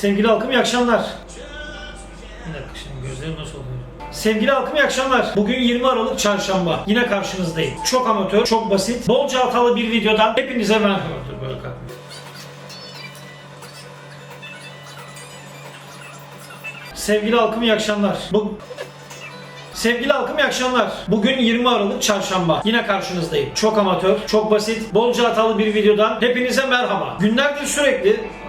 Sevgili halkım iyi akşamlar. Bir dakika şimdi gözlerim nasıl oluyor? Sevgili halkım iyi akşamlar. Bugün 20 Aralık Çarşamba. Yine karşınızdayım. Çok amatör, çok basit, bolca hatalı bir videodan hepinize merhaba. Böyle kalkma. Sevgili halkım iyi akşamlar. Bu... Sevgili halkım iyi akşamlar. Bugün 20 Aralık Çarşamba. Yine karşınızdayım. Çok amatör, çok basit, bolca hatalı bir videodan hepinize merhaba. Günlerdir sürekli...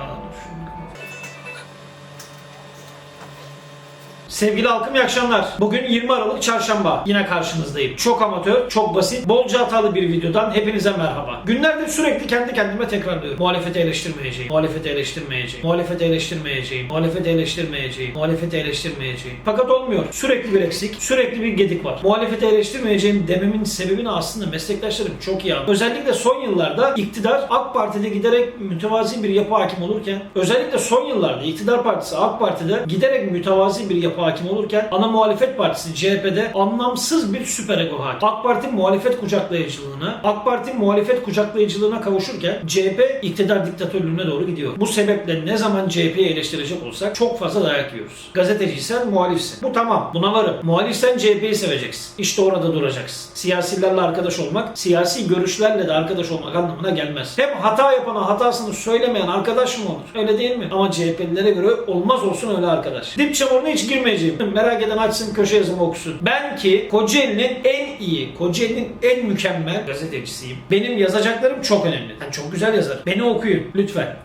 Sevgili halkım iyi akşamlar. Bugün 20 Aralık Çarşamba. Yine karşınızdayım. Çok amatör, çok basit, bolca hatalı bir videodan hepinize merhaba. Günlerdir sürekli kendi kendime tekrarlıyorum. Muhalefeti eleştirmeyeceğim. Muhalefeti eleştirmeyeceğim. Muhalefeti eleştirmeyeceğim. Muhalefeti eleştirmeyeceğim. Muhalefeti eleştirmeyeceğim. Fakat olmuyor. Sürekli bir eksik, sürekli bir gedik var. Muhalefeti eleştirmeyeceğim dememin sebebini aslında meslektaşlarım çok iyi anlıyor. Özellikle son yıllarda iktidar AK Parti'de giderek mütevazi bir yapı hakim olurken özellikle son yıllarda iktidar partisi AK Parti'de giderek mütevazi bir yapı hakim olurken ana muhalefet partisi CHP'de anlamsız bir süper ego hakim. AK Parti muhalefet kucaklayıcılığına, AK Parti muhalefet kucaklayıcılığına kavuşurken CHP iktidar diktatörlüğüne doğru gidiyor. Bu sebeple ne zaman CHP'yi eleştirecek olsak çok fazla dayak yiyoruz. Gazeteciysen muhalifsin. Bu tamam. Buna varım. Muhalifsen CHP'yi seveceksin. İşte orada duracaksın. Siyasilerle arkadaş olmak, siyasi görüşlerle de arkadaş olmak anlamına gelmez. Hem hata yapana hatasını söylemeyen arkadaş mı olur? Öyle değil mi? Ama CHP'lilere göre olmaz olsun öyle arkadaş. Dip çamuruna hiç girmeyeceğim. Merak eden açsın köşe yazımı okusun. Ben ki Kocaeli'nin en iyi, Kocaeli'nin en mükemmel gazetecisiyim. Benim yazacaklarım çok önemli. Ben çok güzel yazarım. Beni okuyun lütfen.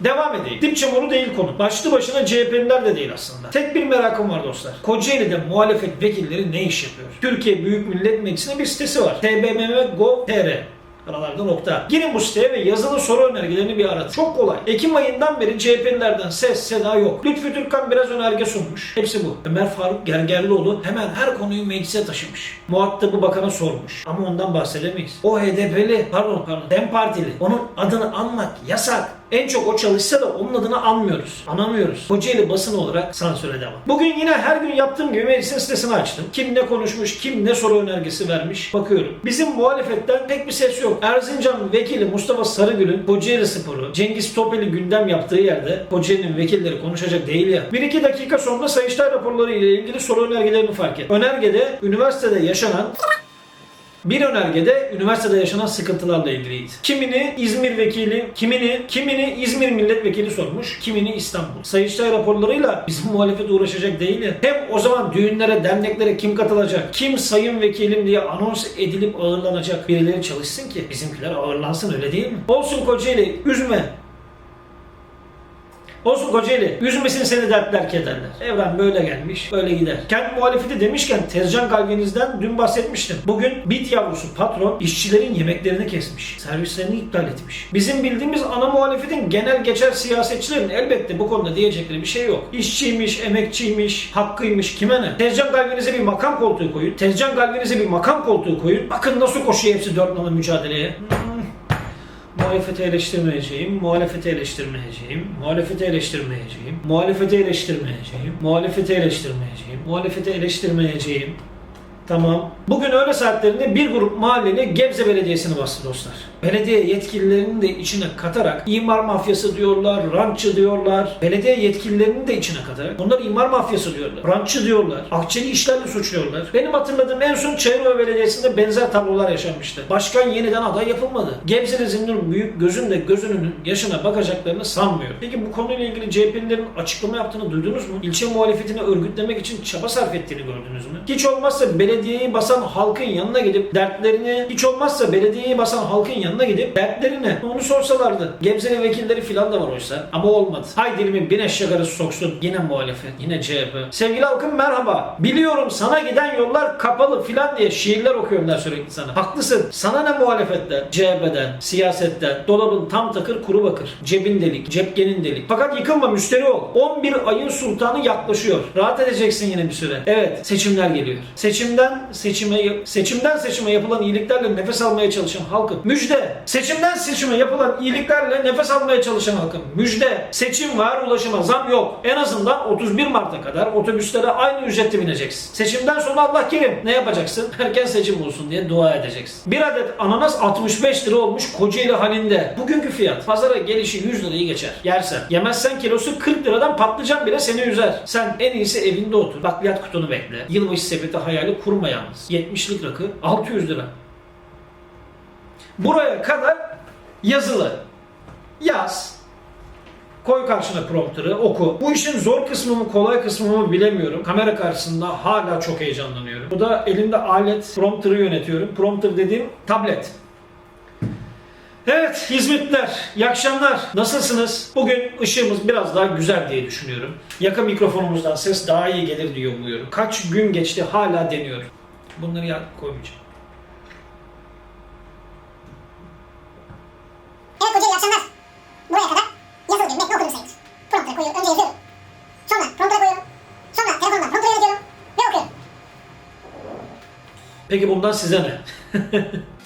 Devam edeyim. Dip çamuru değil konu. Başlı başına CHP'liler de değil aslında. Tek bir merakım var dostlar. Kocaeli'de muhalefet vekilleri ne iş yapıyor? Türkiye Büyük Millet Meclisi'nin bir sitesi var. tbmm.gov.tr Aralarda nokta. Girin bu siteye ve yazılı soru önergelerini bir aratın. Çok kolay. Ekim ayından beri CHP'lilerden ses seda yok. Lütfü Türkkan biraz önerge sunmuş. Hepsi bu. Ömer Faruk Gergerlioğlu hemen her konuyu meclise taşımış. Muhatabı bakana sormuş. Ama ondan bahsedemeyiz. O HDP'li, pardon pardon, DEM Partili. Onun adını anmak yasak. En çok o çalışsa da onun adını anmıyoruz. Anamıyoruz. Kocaeli basın olarak sansüre devam. Bugün yine her gün yaptığım gibi meclisin sitesini açtım. Kim ne konuşmuş, kim ne soru önergesi vermiş bakıyorum. Bizim muhalefetten pek bir ses yok. Erzincan vekili Mustafa Sarıgül'ün Kocaeli Sporu, Cengiz Topel'i gündem yaptığı yerde Kocaeli'nin vekilleri konuşacak değil ya. 1-2 dakika sonra Sayıştay raporları ile ilgili soru önergelerini fark et. Önergede üniversitede yaşanan bir önergede üniversitede yaşanan sıkıntılarla ilgiliydi. Kimini İzmir vekili, kimini kimini İzmir milletvekili sormuş, kimini İstanbul. Sayıştay raporlarıyla bizim muhalefet uğraşacak değil ya. Hem o zaman düğünlere, derneklere kim katılacak, kim sayın vekilim diye anons edilip ağırlanacak birileri çalışsın ki bizimkiler ağırlansın öyle değil mi? Olsun Kocaeli, üzme. Olsun Kocaeli. Üzmesin seni dertler kederler. Evren böyle gelmiş, böyle gider. Kent muhalefeti demişken Tezcan Galgeniz'den dün bahsetmiştim. Bugün bit yavrusu patron işçilerin yemeklerini kesmiş. Servislerini iptal etmiş. Bizim bildiğimiz ana muhalefetin genel geçer siyasetçilerin elbette bu konuda diyecekleri bir şey yok. İşçiymiş, emekçiymiş, hakkıymış kime ne? Tezcan Galgeniz'e bir makam koltuğu koyun. Tezcan Galgeniz'e bir makam koltuğu koyun. Bakın nasıl koşuyor hepsi dört nala mücadeleye. Hmm. Muhalefeti eleştirmeyeceğim, muhalefeti eleştirmeyeceğim, muhalefeti eleştirmeyeceğim, muhalefeti eleştirmeyeceğim, muhalefeti eleştirmeyeceğim, muhalefeti eleştirmeyeceğim. Tamam. Bugün öğle saatlerinde bir grup mahalleli Gebze Belediyesi'ni bastı dostlar. Belediye yetkililerinin de içine katarak imar mafyası diyorlar, rantçı diyorlar. Belediye yetkililerinin de içine katarak bunlar imar mafyası diyorlar. Rantçı diyorlar. Akçeli işlerle suçluyorlar. Benim hatırladığım en son Çayırova Belediyesi'nde benzer tablolar yaşanmıştı. Başkan yeniden aday yapılmadı. Gebze'de Zinnur büyük gözün de gözünün yaşına bakacaklarını sanmıyor. Peki bu konuyla ilgili CHP'lilerin açıklama yaptığını duydunuz mu? İlçe muhalefetini örgütlemek için çaba sarf ettiğini gördünüz mü? Hiç olmazsa belediyeyi basan halkın yanına gidip dertlerini, hiç olmazsa belediyeyi basan halkın yanına gidip dertlerini onu sorsalardı. Gebze'nin vekilleri filan da var oysa. Ama olmadı. Hay dilimin bin eşek arası soksun. Yine muhalefet, yine CHP. Sevgili halkım merhaba. Biliyorum sana giden yollar kapalı filan diye şiirler okuyorlar sürekli sana. Haklısın. Sana ne muhalefetten, CHP'den, siyasetten, dolabın tam takır kuru bakır. Cebin delik, cepkenin delik. Fakat yıkılma müşteri ol. 11 ayın sultanı yaklaşıyor. Rahat edeceksin yine bir süre. Evet, seçimler geliyor. Seçimden seçime seçimden seçime yapılan iyiliklerle nefes almaya çalışan halkı müjde müjde. Seçimden seçime yapılan iyiliklerle nefes almaya çalışan halkım. Müjde. Seçim var ulaşıma zam yok. En azından 31 Mart'a kadar otobüslere aynı ücretle bineceksin. Seçimden sonra Allah kerim. Ne yapacaksın? Erken seçim olsun diye dua edeceksin. Bir adet ananas 65 lira olmuş Kocaeli halinde. Bugünkü fiyat. Pazara gelişi 100 lirayı geçer. Yersen. Yemezsen kilosu 40 liradan patlıcan bile seni üzer. Sen en iyisi evinde otur. Bakliyat kutunu bekle. Yılbaşı sepeti hayali kurma yalnız. 70'lik rakı 600 lira. Buraya kadar yazılı. Yaz. Koy karşına prompter'ı oku. Bu işin zor kısmı mı kolay kısmı mı bilemiyorum. Kamera karşısında hala çok heyecanlanıyorum. Bu da elimde alet prompter'ı yönetiyorum. Prompter dediğim tablet. Evet hizmetler, iyi akşamlar. Nasılsınız? Bugün ışığımız biraz daha güzel diye düşünüyorum. Yakın mikrofonumuzdan ses daha iyi gelir diye umuyorum. Kaç gün geçti hala deniyorum. Bunları ya koymayacağım. Evet Kocaeli iyi akşamlar. Buraya kadar yazılı bir metni okudum sayılır. Prompter'a koyuyorum. Önce yazıyorum. Sonra prompter'a koyuyorum. Sonra telefondan prompter'a yönetiyorum. Ve okuyorum. Peki bundan size ne?